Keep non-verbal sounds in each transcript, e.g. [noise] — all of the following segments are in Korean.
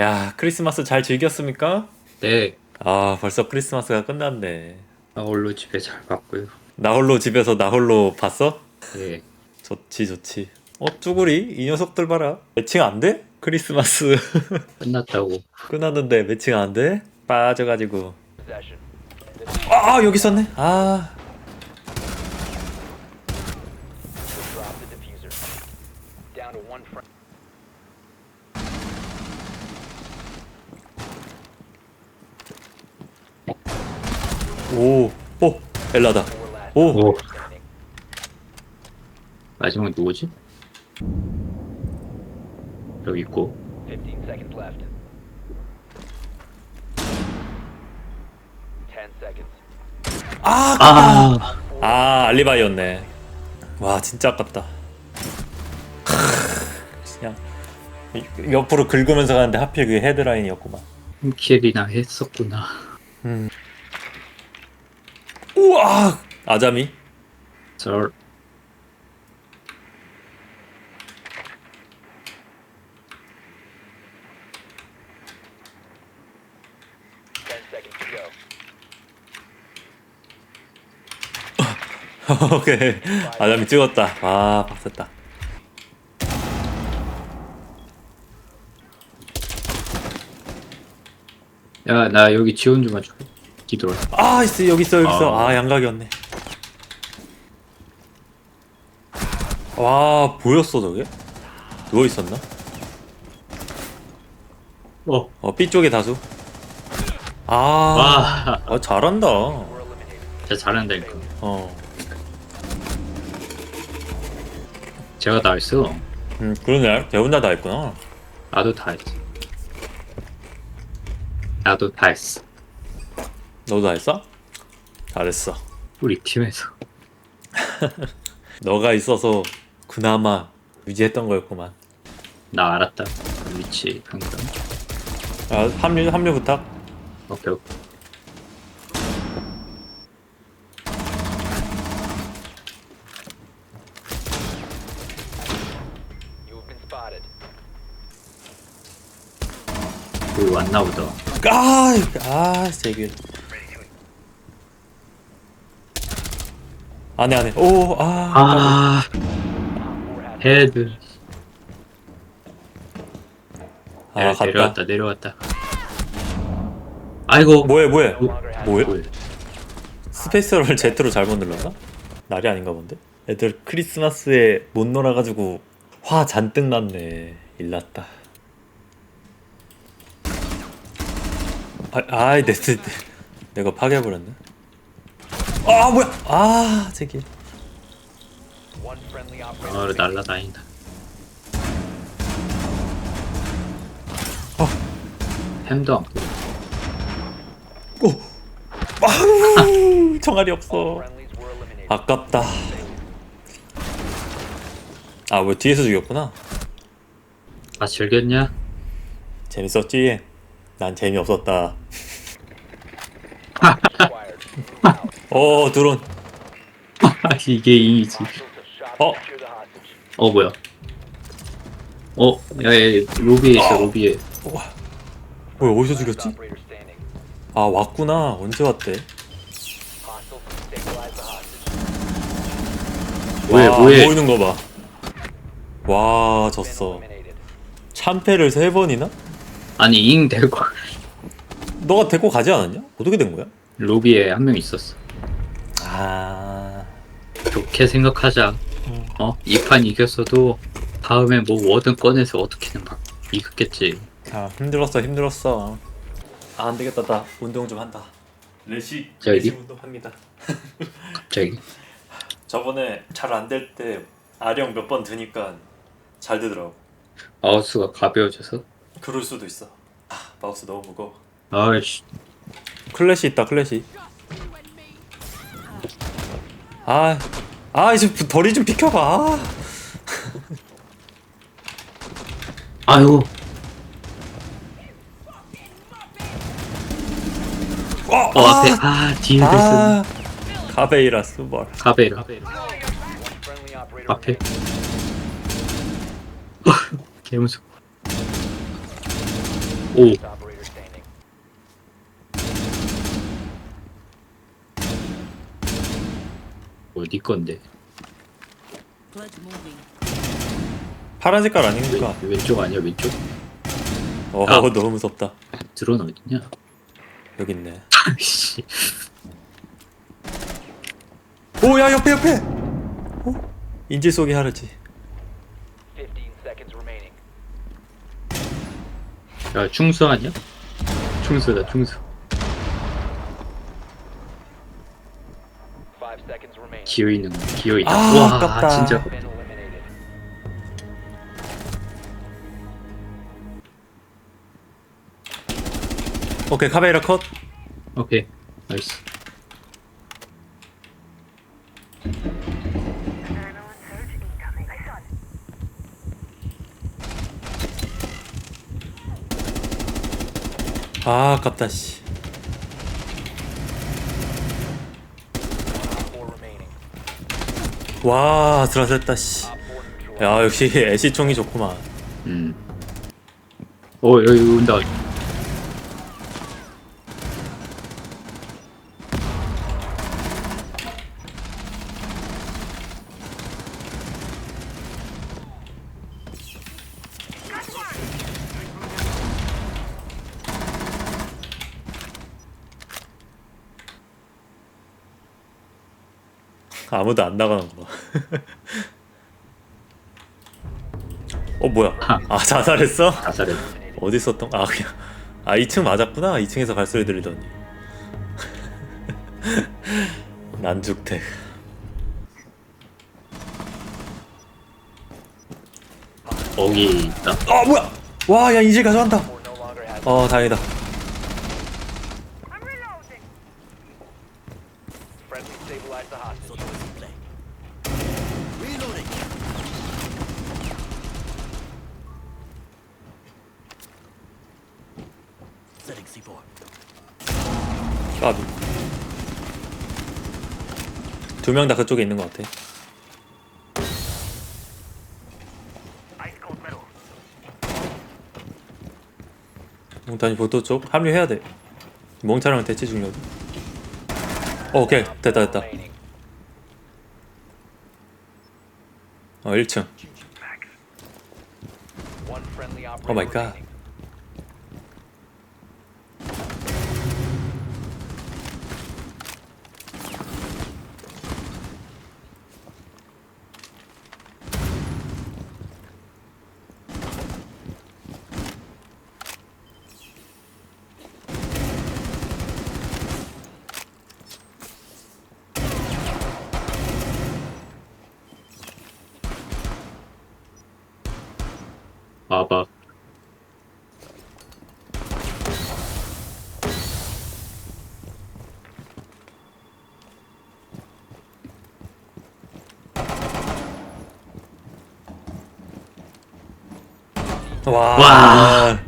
야 크리스마스 잘 즐겼습니까? 네, 아 벌써 크리스마스가 끝났네 나 홀로 집에 잘 갔고요. 나 홀로 집에서 나 홀로 봤어? 네, 좋지 좋지 어 쭈구리 이 녀석들 봐라 매칭 안 돼? 크리스마스 [laughs] 끝났다고. 끝났는데 매칭 안 돼? 빠져가지고 아 여기 있었네 아 오, 오, 엘라다. 오, 오. 마지막 누구지? 여기 있고. 15 seconds left. 10 seconds. 아, 아, 아, 알리바이였네. 와, 진짜 아깝다. 그냥 이- 옆으로 긁으면서 가는데 하필 그게 헤드라인이었구만. 킬이나 했었구나. 우와, 아자미. 절. Ten seconds to go. 오케이, 아자미 찍었다. 아, 박쳤다. 야, 나 여기 지원 좀 해줄 게. 뒤돌아. 아, 있어, 여기 있어, 여기 있어. 아. 아, 양각이었네. 와, 보였어 저게? 누워 있었나? 어, 어, B 쪽에 다수. 아, 와, 아, 잘한다. 진짜 잘한다니까. 어. 제가 다 했어. 음, 그러네. 대혼자 다 했구나. 나도 다 했어. 나도 다 했어. 너도 다 했어? 잘했어. 우리 팀에서. [laughs] 너가 있어서 그나마 유지했던 거였구만. 나 알았다. 그 위치 평가. 아, 합류, 합류 부탁. 오케이, 오케이. You have been spotted. 여기 왔나 보다. 아, 아, 제길. 안에, 안에. 오, 아. 아, 헤드. 아, 내- 갔다. 내려왔다, 내려왔다. 아이고. 뭐해, 뭐해. 뭐- 뭐해? 뭐해? 스페이스를 Z로 [laughs] 잘못 눌렀나? 날이 아닌가 본데? 애들 크리스마스에 못 놀아가지고 화 잔뜩 났네. 일났다. 아, 아이, 내, 내, 내가 파괴해버렸네. 아, 뭐야! 아, 저기. 어, operator. 날라다닌다. 어. 햄도 안 보여. 오! 아우, [laughs] 정알이 없어. 아깝다. 아, 왜 뒤에서 죽였구나? 아, 즐겼냐? 재밌었지? 난 재미없었다. 어, 드론. 아, 이게 Oh. the hostage. 어, 뭐야? 어, 야, 야, 야, 로비에 있어, 로비에. 뭐야, 어디서 죽였지? 아, 왔구나. 언제 왔대? 뭐해, 와, 뭐해? 모이는 거 봐. 와, 졌어. 참패를 세 번이나? 아니, 잉 대고. 너가 데리고 가지 않았냐? 어떻게 된 거야? 로비에 한 명 있었어. 아, 좋게 생각하자. 어? 이 판 이겼어도 다음에 뭐 뭐든 꺼내서 어떻게든 막 이겼겠지. 아 힘들었어, 힘들었어. 아, 안 되겠다. 나 운동 좀 한다. 레시? 레시 운동합니다. [laughs] 갑자기. 저번에 잘 안 될 때 아령 몇 번 드니까 잘 되더라고. 마우스가 가벼워져서. 그럴 수도 있어. 아, 마우스 너무 무거워. 아이씨. 클래시 있다, 클래시. 아, 아 이제 덜이 좀 비켜봐. 아. [laughs] 아이고. 어, 어, 앞에. 아, 뒤에 됐어. 아. 카베라. Friendly operator 앞에. [laughs] 개무서. 오. 어디 건데? Blood moving. 파란 색깔 아닌가? 왼- 왼쪽 아니야 왼쪽? 어 아. [laughs] 너무 무섭다. 드론 어딨냐? 여기 있네. 씨. 오야 옆에 옆에. 어? 인질 속이 하르지. 15 seconds remaining. 야 충수 아니야? 충수다 충수. 5 seconds remaining. 기어 있는 거 기어 있다. 아, 와 아깝다. 진짜. Eliminated. 오케이 카베이라 컷. 오케이 나이스. 아 아깝다 씨. 4 remaining. 와 아슬아슬했다 씨. Op 4 neutralized. 야 역시 애쉬 총이 좋구만. 음. 어 여기 온다. 아무도 안 나가는 거. [laughs] 어 뭐야? 아 자살했어? 자살해. 어디 있었던? 아 그냥 아 2층 맞았구나. 2층에서 발소리 들리더니. [laughs] 난죽택. 거기 있다. 아 뭐야? 와야 인질 가져간다. 4 no longer has 어 다행이다. Friendly stabilized the hostage. 까비. 두 명 다 그쪽에 있는 것 같아. 몽타니 보도 쪽 합류해야 돼. 몽타랑 대치 중요하다. 어, 오케이 됐다 됐다. 어 1층. One friendly operator Oh 와봐. 와. 와.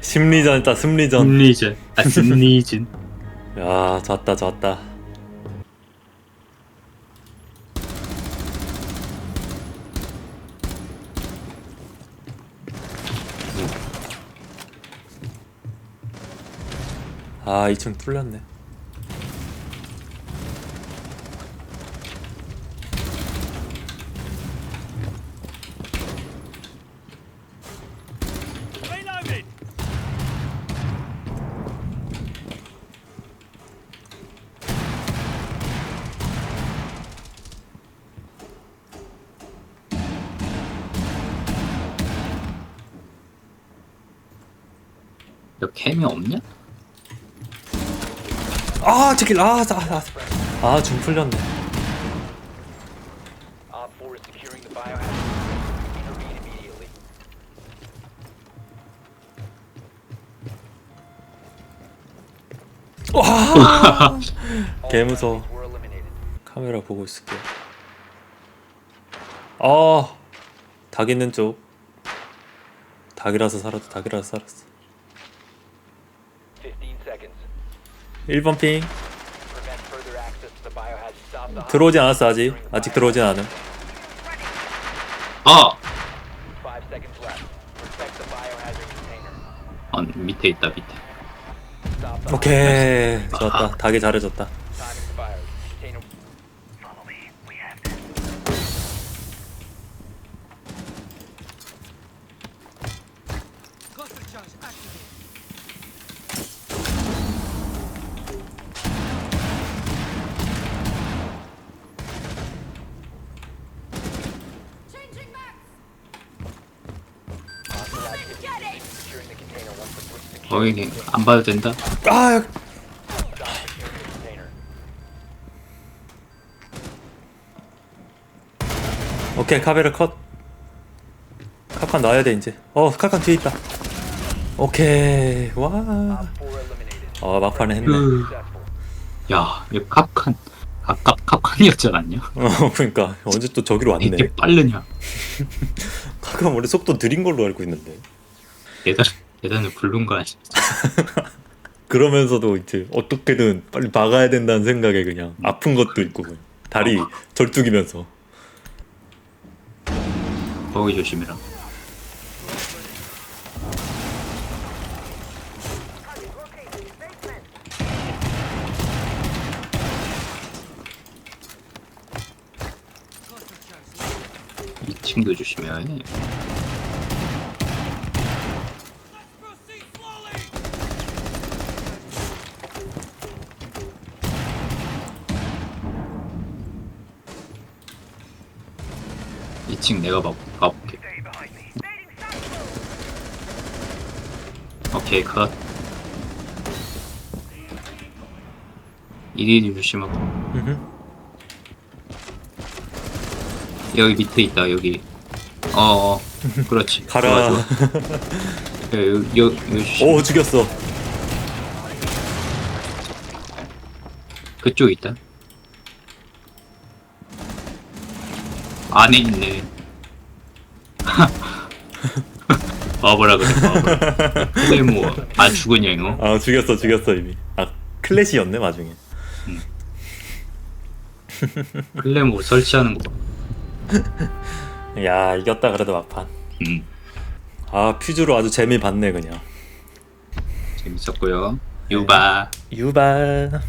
심리전이다 [laughs] 심리전. 승리전. 아 승리전. [laughs] 야 졌다 졌다. 아 2층 뚫렸네. 너 캠이 없냐? 아 저길 아아아줌 풀렸네. Op 4 is securing the biohazard. Intervene immediately. 와. All 개 무서워. friendlies were eliminated. 카메라 보고 있을게. 아, 닭 있는 쪽. 닭이라서 살았어. 닭이라서 살았어. 15 seconds. 1번 핑. 들어오진 않았어 아직. 아직 들어오진 않음. 아5 seconds left. Protect the biohazard container. 어, 밑에 있다 밑에 오케이 좋았다 닭이 잘해줬다 거기 안 봐도 된다? 아. 오케이 카베르 컷. 카칸 나와야 돼 이제. 어 카칸 뒤에 있다. 오케이. 와아 Op 4 eliminated. 어, 막판에 했네. 음. Successful. 야 이거 캅칸 아까 캅칸이었지 않았냐? 어 그러니까. 언제 또 저기로 왔네. 이렇게 빠르냐? [laughs] 카칸 원래 속도 느린 걸로 알고 있는데. 계단 계단을 굴른 거 아니야 [laughs] 그러면서도 이제 어떻게든 빨리 박아야 된다는 생각에 그냥 아픈 것도 있고 그냥 다리 절뚝이면서. 거기 조심해라. 이 친구 조심해야 해. 이층 내가 봐, 봐볼게. 오케이, 컷. 이리리 조심하고. 여기 밑에 있다, 여기. 어, 어. [laughs] 그렇지. 좋아, 가라 좋아. 야, [laughs] 여기, 여기, 여기 조심. 오 죽였어 그쪽 있다. 안에 있네. [laughs] 바보라 그래, 바보. 클레모, 아, 죽으냐, 이거? 아 죽였어 죽였어 이미 아 클래시였네 나중에 클레모 설치하는 거. 봐. [laughs] 야 이겼다 그래도 막판 음, 아 퓨즈로 아주 재미 봤네 그냥 재밌었고요. 유바. 유발